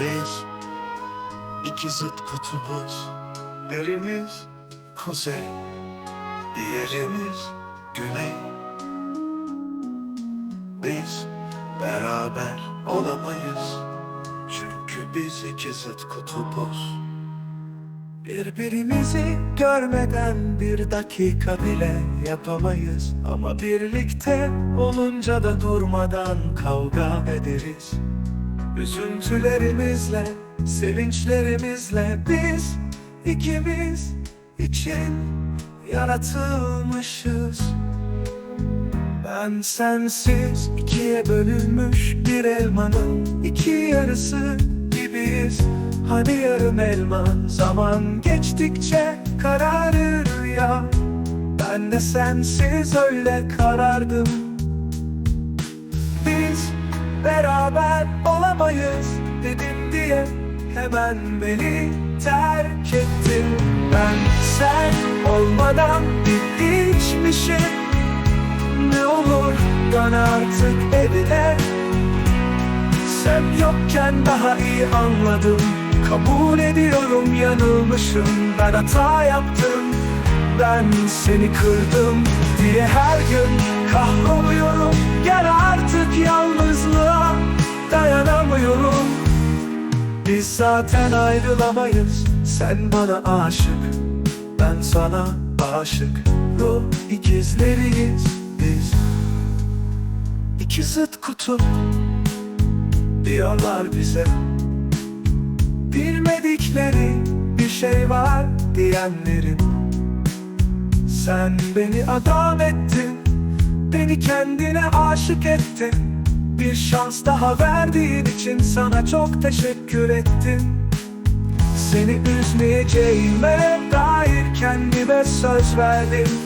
Biz iki zıt kutubuz. Birimiz kuzey. Diğerimiz güney. Biz beraber olamayız. Çünkü biz iki zıt kutubuz. Birbirimizi görmeden bir dakika bile yapamayız. Ama birlikte olunca da durmadan kavga ederiz Üzüntülerimizle, sevinçlerimizle biz ikimiz için yaratılmışız. Ben sensiz ikiye bölünmüş bir elmanın iki yarısı gibiyiz. Hani yarım elma zaman geçtikçe kararır ya. Ben de sensiz öyle karardım beraber olamayız dedim diye Hemen beni terk ettin. Ben sen olmadan bir hiçmişim Ne olur dön artık evine. Sen yokken daha iyi anladım. Kabul ediyorum yanılmışım. Ben hata yaptım. Ben seni kırdım Biz zaten ayrılamayız. Sen bana aşık Ben sana aşık. Ruh ikizleriyiz biz. İki zıt kutup Diyorlar bize. Bilmedikleri bir şey var diyenlerin. Sen beni adam ettin Beni kendine aşık ettin Bir şans daha verdiğin için sana çok teşekkür ettim. Seni üzmeyeceğime dair kendime söz verdim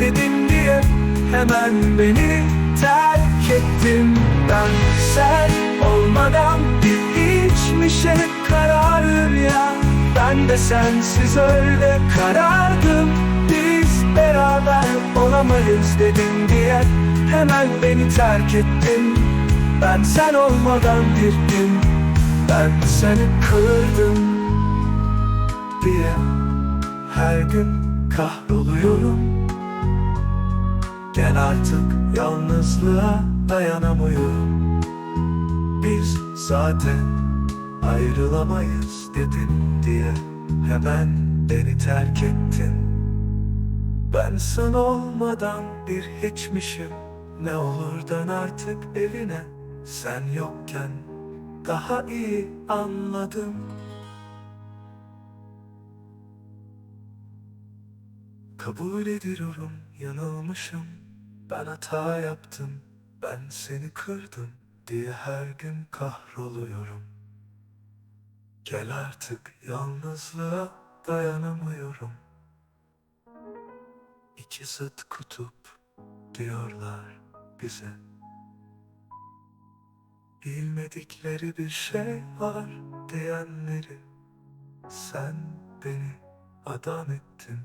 dedim diye Hemen beni terk ettin. Ben sen olmadan bir hiçmişe kararır ya. Ben de sensiz öyle karardım. Biz beraber olamayız dedim diye Hemen beni terk ettin. Ben sen olmadan gün Ben seni kırdım diye her gün kahroluyorum Gel artık yalnızlığa dayanamıyorum Biz zaten ayrılamayız dedin diye Hemen beni terk ettin. Ben sen olmadan bir hiçmişim. Ne olur dön artık evine Sen yokken daha iyi anladım. Kabul ediyorum yanılmışım Ben hata yaptım Ben seni kırdım diye her gün kahroluyorum. Gel artık yalnızlığa dayanamıyorum. İki zıt kutup diyorlar bize. Bilmedikleri bir şey var diyenleri Sen beni adam ettin